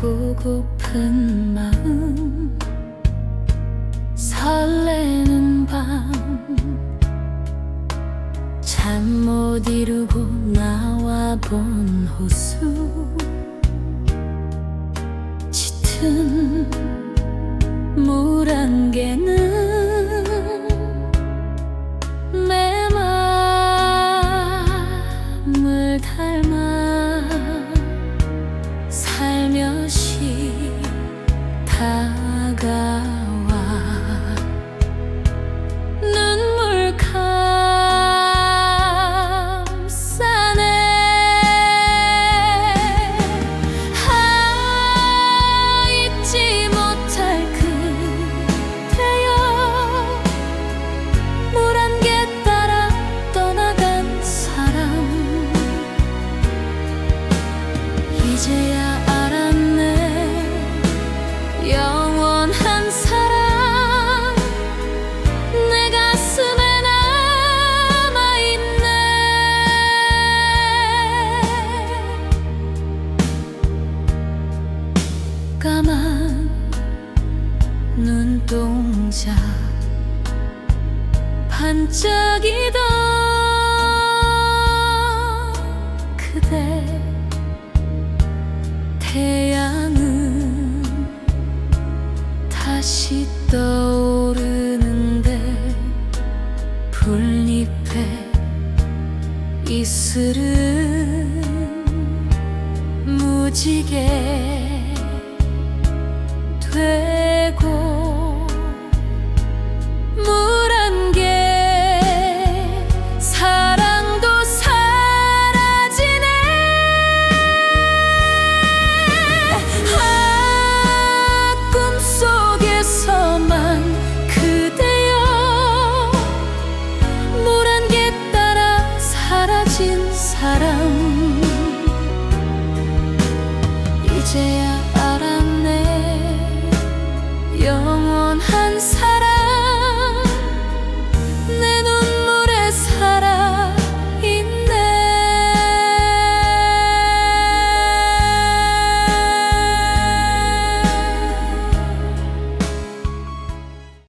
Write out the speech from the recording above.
보고픈 마음 설레는 밤 잠 못 이루고 나와 본 호수 짙은 물 안개는 내 맘을 닮아 다가와. 눈물 감싸네 아 잊지 못할 그대여. 물 안개 따라 떠나간 사람. 이제야 까만 눈동자. 반짝이던 그대. 태양은 다시 떠오르는데 풀잎에 이슬은 무지개 되고 물한 개 사랑도 사라지네. 아 꿈속에서만 그대여 물 한 개 따라 사라진 사람. 이제야